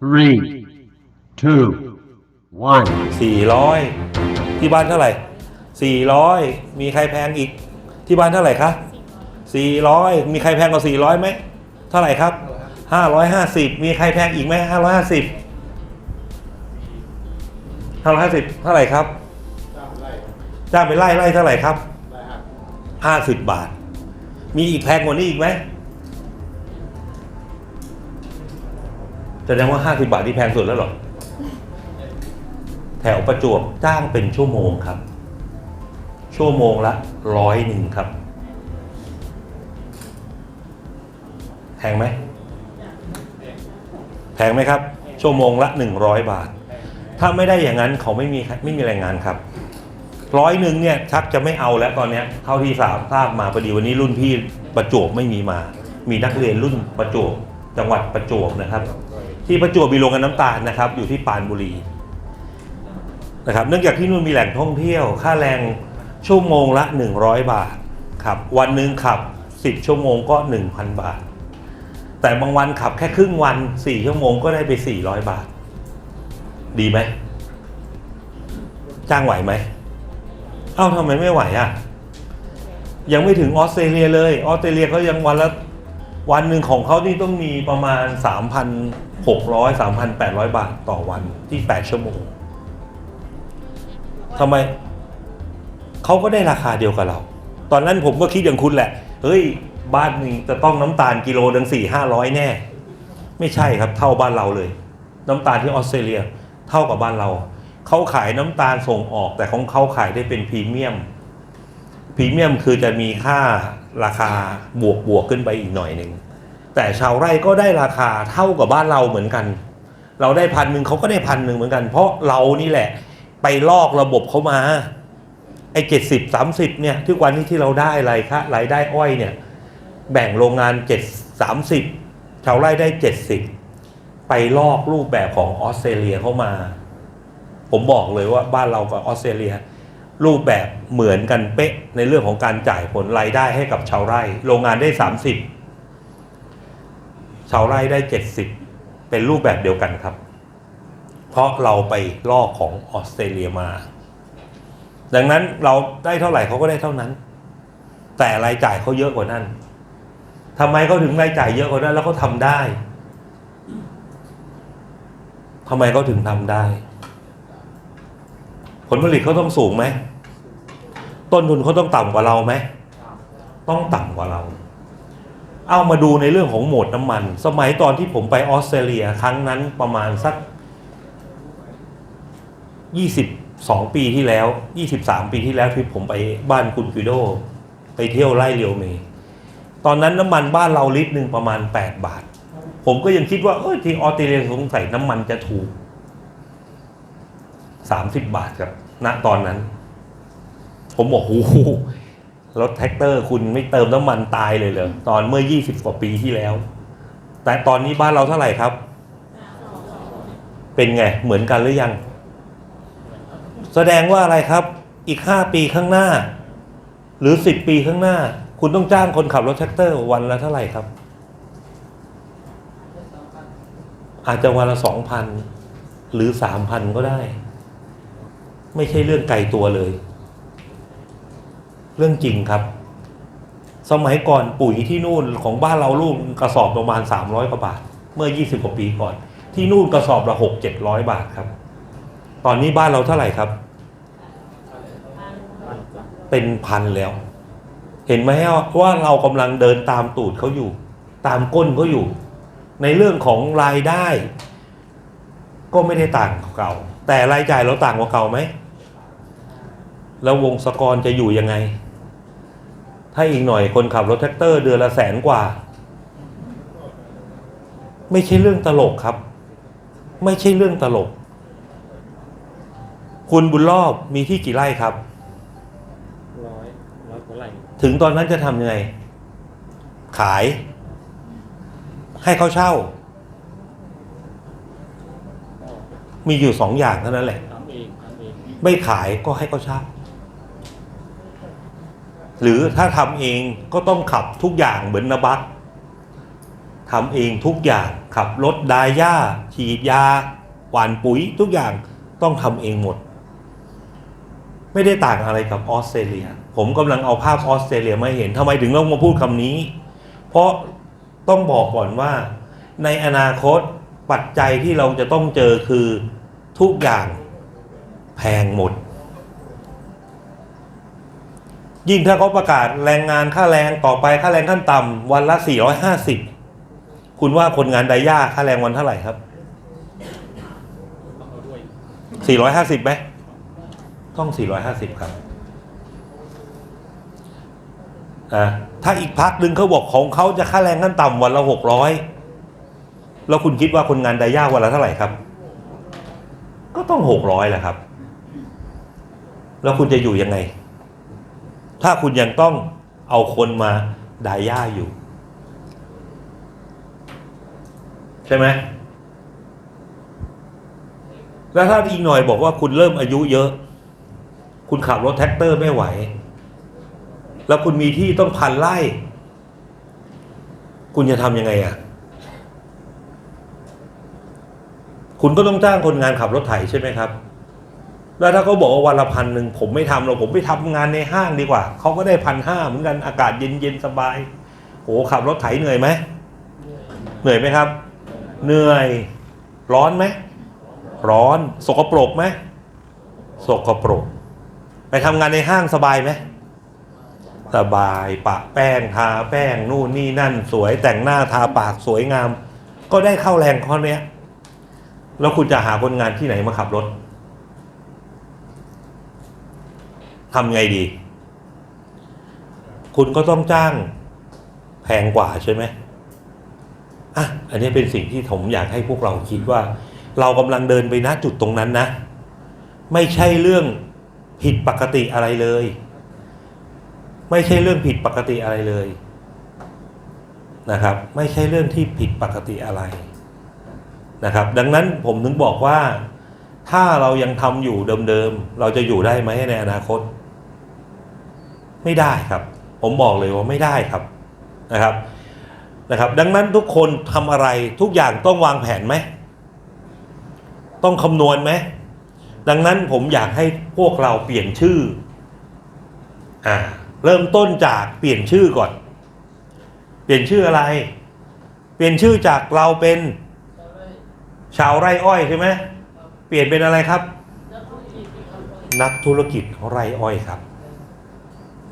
three, two, one. สี่ร้อยที่บ้านเท่าไหร่สี่ร้อยมีใครแพงอีก ที่บ้านเท่าไหร่คะสี่ร้อยมีใครแพงกว่าสี่ร้อยไหม เท่าไหร่ครับห้าร้อยห้าสิบมีใครแพงอีกไหมห้าร้อยห้าสิบห้าร้อยห้าสิบเท่าไหร่ครับ จ้างไปไล่ไล่เท่าไหร่ครับห้าสิบบาท มีอีกแพงกว่านี้อีกไหม แสดงว่าห้าสิบาทที่แพงสุดแล้วเหรอ แถวประจวบจ้างเป็นชั่วโมงครับ ชั่วโมงละร้อยหนึ่งครับ แพงไหม แพงไหมครับ ชั่วโมงละหนึ่งร้อยบาท ถ้าไม่ได้อย่างนั้นเขาไม่มีไม่มีแรงงานครับร้อยหนึ่งเนี่ยชักจะไม่เอาแล้วตอนเนี้ยเท่าที่สามทราบมาพอดีวันนี้รุ่นพี่ประจวบไม่มีมา มีนักเรียนรุ่นประจวบจังหวัดประจวบนะครับ ที่ประจวบมีโรงงานน้ำตาลนะครับ อยู่ที่ปานบุรีนะครับ เนื่องจากที่นู่นมีแหล่งท่องเที่ยว ค่าแรงชั่วโมงละ 100 บาทครับวันหนึ่งขับ 10 ชั่วโมงก็ 1,000 บาท แต่บางวันขับแค่ครึ่งวัน 4 ชั่วโมงก็ได้ไป 400 บาท ดีไหมจ้างไหวไหม เอ้าทำไมไม่ไหวอะ ยังไม่ถึงออสเตรเลียเลย ออสเตรเลียเขายังวันละวันหนึ่งของเขานี่ต้องมีประมาณ 600 3,800 บาทต่อวันที่ 8 ชั่วโมงทำไมเขาก็ได้ราคาเดียวกับเรา ตอนนั้นผมก็คิดอย่างคุณแหละ เฮ้ย บ้านหนึ่งจะต้องน้ำตาลกิโลดังสี่ห้าร้อยแน่ ไม่ใช่ครับเท่าบ้านเราเลย น้ำตาลที่ออสเตรเลียเท่ากับบ้านเรา เขาขายน้ำตาลส่งออก แต่ของเขาขายได้เป็นพรีเมียมพรีเมียมคือจะมีค่าราคาบวกบวกขึ้นไปอีกหน่อยหนึ่ง แต่ชาวไร่ก็ได้ราคาเท่ากับบ้านเราเหมือนกัน เราได้พันหนึ่งเขาก็ได้พันหนึ่งเหมือนกัน เพราะเรานี่แหละ ไปลอกระบบเขามาไอ้เจ็ดสิบสามสิบเนี่ยทุกวันนี้ที่เราได้อะไรคะรายได้อ้อยเนี่ย แบ่งโรงงานเจ็ดสามสิบชาวไร่ได้เจ็ดสิบไปลอกรูปแบบของออสเตรเลียเข้ามา ผมบอกเลยว่าบ้านเรากับออสเตรเลีย รูปแบบเหมือนกันเป๊ะในเรื่องของการจ่ายผลรายได้ให้กับชาวไร่ โรงงานได้สามสิบ ชาวไร่ได้เจ็ดสิบเป็นรูปแบบเดียวกันครับ เพราะเราไปลอกของออสเตรเลียมา ดังนั้นเราได้เท่าไหร่เขาก็ได้เท่านั้น แต่รายจ่ายเขาเยอะกว่านั้นทำไมเขาถึงรายจ่ายเยอะกว่านั้น แล้วเขาทำได้ทำไมเขาถึงทำได้ ผลผลิตเขาต้องสูงไหม ต้นทุนเขาต้องต่ำกว่าเราไหม ต้องต่ำกว่าเรา เอามาดูในเรื่องของโหมดน้ำมัน สมัยตอนที่ผมไปออสเตรเลียครั้งนั้นประมาณสัก 22 ปีที่แล้ว 23 ปีที่แล้วที่ผมไปบ้านคุณกิโด ไปเที่ยวไร่เรียวเมตอนนั้นน้ำมันบ้านเราลิตรหนึ่งประมาณ 8 บาท ผมก็ยังคิดว่าเออที่ออสเตรเลียสงสัยน้ำมันจะถูก 30 บาทครับณตอนนั้น ผมบอกโอ้ รถแท็กเตอร์คุณไม่เติมน้ำมันตายเลยเหรอตอนเมื่อ 20 กว่าปีที่แล้ว แต่ตอนนี้บ้านเราเท่าไหร่ครับ เป็นไง เหมือนกันหรือยัง แสดงว่าอะไรครับ อีกห้าปีข้างหน้า หรือสิบปีข้างหน้า คุณต้องจ้างคนขับรถแท็กเตอร์วันละเท่าไหร่ครับ อาจจะวันละสองพันหรือสามพันก็ได้ ไม่ใช่เรื่องไกลตัวเลย เรื่องจริงครับ สมัยก่อนปุ๋ยที่นู่นของบ้านเราลูกกระสอบประมาณสามร้อยกว่าบาท เมื่อยี่สิบกว่าปีก่อน ที่นู่นกระสอบละหกเจ็ดร้อยบาทครับ ตอนนี้บ้านเราเท่าไหร่ครับ เป็นพันแล้ว เห็นไหมว่าเรากำลังเดินตามตูดเขาอยู่ ตามก้นเขาอยู่ ในเรื่องของรายได้ ก็ไม่ได้ต่างกับเก่า แต่รายจ่ายเราต่างกว่าเก่าไหมแล้ววงสกรจะอยู่ยังไง ถ้าอีกหน่อยคนขับรถแท็กเตอร์เดือนละแสนกว่า ไม่ใช่เรื่องตลกครับ ไม่ใช่เรื่องตลก คุณบุญรอบมีที่กี่ไร่ครับร้อยร้อยกว่าไร่ถึงตอนนั้นจะทำยังไง ขาย ให้เขาเช่า มีอยู่สองอย่างเท่านั้นแหละ ทำเองทำเอง ไม่ขายก็ให้เขาเช่า หรือถ้าทำเองก็ต้องขับทุกอย่างเหมือนนบัตทำเองทุกอย่างขับรถดายาฉีดยาหว่านปุ๋ยทุกอย่างต้องทำเองหมด ไม่ได้ต่างอะไรกับออสเตรเลีย ผมกำลังเอาภาพออสเตรเลียมาเห็นทำไมถึงต้องมาพูดคำนี้ เพราะต้องบอกก่อนว่า ในอนาคตปัจจัยที่เราจะต้องเจอคือทุกอย่างแพงหมด ยิ่งถ้าเขาประกาศแรงงานค่าแรงต่อไปค่าแรงขั้นต่ำวันละ 450 คุณว่าคนงานไดย่าค่าแรงวันเท่าไหร่ครับต้องเอาด้วย450ไหมต้อง 450 ครับอ่าถ้าอีกพักหนึ่งเขาบอกของเขาจะค่าแรงขั้นต่ำวันละ 600 แล้วคุณคิดว่าคนงานไดย่าวันละเท่าไหร่ครับ ก็ต้อง 600แหละครับ แล้วคุณจะอยู่ยังไง ถ้าคุณยังต้องเอาคนมาไดย่าอยู่ ใช่ไหมแล้วถ้าอีกหน่อยบอกว่าคุณเริ่มอายุเยอะ คุณขับรถแท็กเตอร์ไม่ไหว แล้วคุณมีที่ต้องพันไร่ คุณจะทำยังไงอะ คุณก็ต้องจ้างคนงานขับรถไถใช่ไหมครับ แล้วถ้าเขาบอกว่าวันละพันหนึ่งผมไม่ทำหรอกผมไปทำงานในห้างดีกว่า เขาก็ได้พันห้าเหมือนกันอากาศเย็นเย็นสบายโอ้ขับรถไถเหนื่อยไหมเหนื่อยไหมครับ เหนื่อยร้อนไหมร้อน สกปรกไหมสกปรก ไปทำงานในห้างสบายไหมสบายปะแป้งทาแป้งนู่นนี่นั่น สวยแต่งหน้าทาปากสวยงาม ก็ได้เข้าแรงข้อเนี้ยแล้วคุณจะหาคนงานที่ไหนมาขับรถ ทำไงดี คุณก็ต้องจ้างแพงกว่าใช่ไหมอะอันนี้เป็นสิ่งที่ผมอยากให้พวกเราคิดว่า เรากำลังเดินไปณจุดตรงนั้นนะ ไม่ใช่เรื่องผิดปกติอะไรเลย ไม่ใช่เรื่องผิดปกติอะไรเลยนะครับ ไม่ใช่เรื่องที่ผิดปกติอะไรนะครับ ดังนั้นผมถึงบอกว่าถ้าเรายังทำอยู่เดิมๆ เราจะอยู่ได้ไหมในอนาคต ไม่ได้ครับ ผมบอกเลยว่าไม่ได้ครับนะครับนะครับ ดังนั้นทุกคนทำอะไรทุกอย่างต้องวางแผนไหมต้องคำนวณไหมดังนั้นผมอยากให้พวกเราเปลี่ยนชื่ออ่าเริ่มต้นจากเปลี่ยนชื่อก่อน เปลี่ยนชื่ออะไร เปลี่ยนชื่อจากเราเป็นชาวไร่อ้อยใช่ไหมเปลี่ยนเป็นอะไรครับ นักธุรกิจไร่อ้อยครับ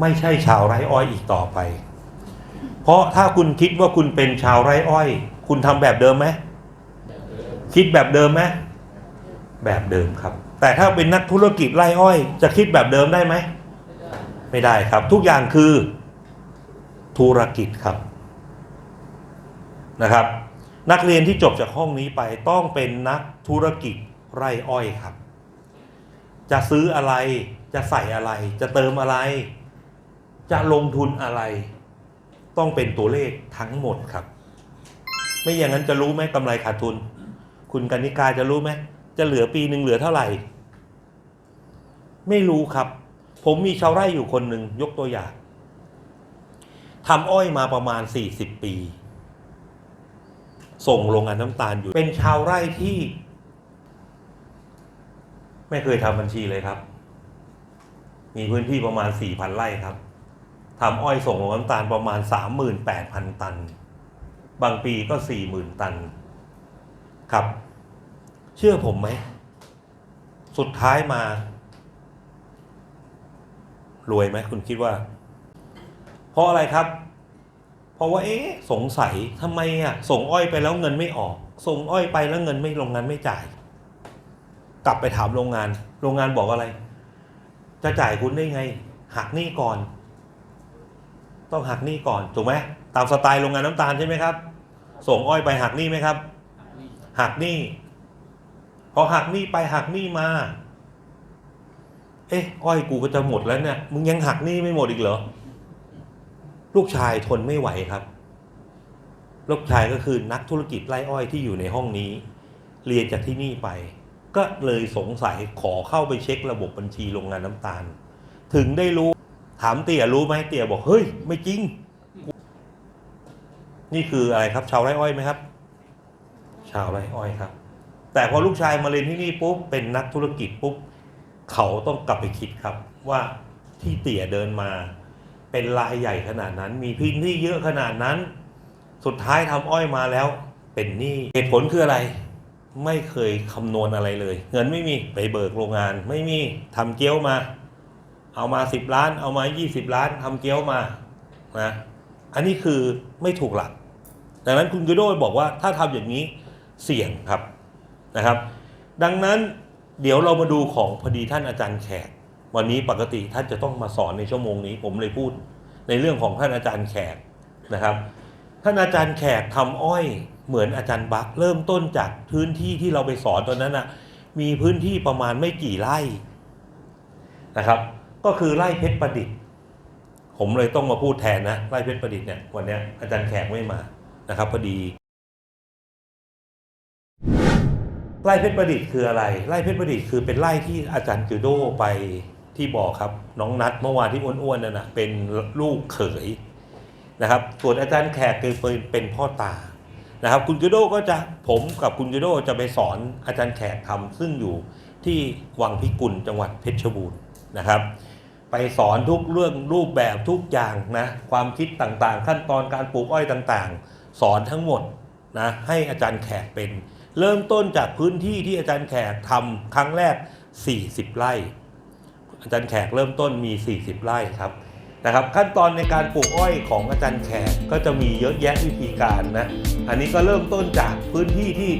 ไม่ใช่ชาวไร่อ้อยอีกต่อไป เพราะถ้าคุณคิดว่าคุณเป็นชาวไร่อ้อย คุณทำแบบเดิมไหมคิดแบบเดิมไหมแบบเดิมครับ แต่ถ้าเป็นนักธุรกิจไร่อ้อย จะคิดแบบเดิมได้ไหมไม่ได้ครับ ทุกอย่างคือธุรกิจครับนะครับ นักเรียนที่จบจากห้องนี้ไปต้องเป็นนักธุรกิจไร่อ้อยครับ จะซื้ออะไรจะใส่อะไรจะเติมอะไร จะลงทุนอะไร ต้องเป็นตัวเลขทั้งหมดครับ ไม่อย่างนั้นจะรู้ไหมกำไรขาดทุน คุณกนิกาจะรู้ไหมจะเหลือปีหนึ่งเหลือเท่าไหร่ ไม่รู้ครับ ผมมีชาวไร่อยู่คนหนึ่งยกตัวอย่างทำอ้อยมาประมาณ 40 ปี ส่งโรงงานน้ำตาลอยู่ เป็นชาวไร่ที่ ไม่เคยทำบัญชีเลยครับ มีพื้นที่ประมาณ 4,000 ไร่ครับ ทำอ้อยส่งโรงนน้ำตาลประมาณ 38,000 ตัน บางปีก็ 40,000 ตัน ครับ เชื่อผมไหม สุดท้ายมา รวยไหมคุณคิดว่า เพราะอะไรครับ เพราะว่า เอ๊ะ สงสัยทำไมอะ ส่งอ้อยไปแล้วเงินไม่ออก ส่งอ้อยไปแล้วเงินไม่โรงงานไม่จ่าย กลับไปถามโรงงาน โรงงานบอกอะไร จะจ่ายคุณได้ไง หักหนี้ก่อน ต้องหักหนี้ก่อนถูกไหมตามสไตล์โรงงานน้ำตาลใช่ไหมครับ ส่งอ้อยไปหักหนี้ไหมครับ หักหนี้พอหักหนี้ไปหักหนี้มา เอ๊ะอ้อยกูก็จะหมดแล้วเนี่ยมึงยังหักหนี้ไม่หมดอีกเหรอลูกชายทนไม่ไหวครับ ลูกชายก็คือนักธุรกิจไร่อ้อยที่อยู่ในห้องนี้ เรียนจากที่นี่ไป ก็เลยสงสัยขอเข้าไปเช็คระบบบัญชีโรงงานน้ำตาล ถึงได้รู้ ถามเตี่ยรู้ไหมเตี่ยบอกเฮ้ย ไม่จริง นี่คืออะไรครับ ชาวไร่อ้อยไหมครับ ชาวไร่อ้อยครับ แต่พอลูกชายมาเรียนที่นี่ปุ๊บเป็นนักธุรกิจปุ๊บเขาต้องกลับไปคิดครับ ว่าที่เตี่ยเดินมา เป็นรายใหญ่ขนาดนั้น มีพื้นที่เยอะขนาดนั้น สุดท้ายทำอ้อยมาแล้ว เป็นหนี้เหตุผลคืออะไรไม่เคยคำนวณอะไรเลย เงินไม่มีไปเบิกโรงงาน ไม่มีทำเกี๊ยวมา เอามาสิบล้าน เอามายี่สิบล้านทำเกี๊ยวมานะอันนี้คือไม่ถูกหลัก ดังนั้นคุณกิโดบอกว่าถ้าทำอย่างนี้เสี่ยงครับนะครับ ดังนั้นเดี๋ยวเรามาดูของพอดีท่านอาจารย์แขก วันนี้ปกติท่านจะต้องมาสอนในชั่วโมงนี้ ผมเลยพูดในเรื่องของท่านอาจารย์แขกนะครับ ท่านอาจารย์แขกทำอ้อยเหมือนอาจารย์บักเริ่มต้นจากพื้นที่ที่เราไปสอนตอนนั้นนะมีพื้นที่ประมาณไม่กี่ไร่นะครับ ก็คือไร่เพชรประดิษฐ์ ผมเลยต้องมาพูดแทนนะไร่เพชรประดิษฐ์เนี่ยวันนี้อาจารย์แขกไม่มานะครับพอดีไร่เพชรประดิษฐ์คืออะไรไร่เพชรประดิษฐ์คือเป็นไร่ที่อาจารย์กิโดไปที่บอกครับ น้องนัดเมื่อวานที่อ้วนๆนั่นนะเป็นลูกเขยนะครับ ส่วนอาจารย์แขกคือเป็นเป็นพ่อตานะครับ คุณกิโดก็จะผมกับคุณกิโดจะไปสอนอาจารย์แขกทำซึ่งอยู่ที่วังพิกุลจังหวัดเพชรบูรณ์นะครับ ไปสอนทุกเรื่องรูปแบบทุกอย่างนะความคิดต่างๆ ขั้นตอนการปลูกอ้อยต่างๆ สอนทั้งหมดนะให้อาจารย์แขกเป็น เริ่มต้นจากพื้นที่ที่อาจารย์แขกทำครั้งแรก 40 ไร่ อาจารย์แขกเริ่มต้นมี 40 ไร่ครับนะครับขั้นตอนในการปลูกอ้อยของอาจารย์แขกก็จะมีเยอะแยะวิธีการนะ อันนี้ก็เริ่มต้นจากพื้นที่ที่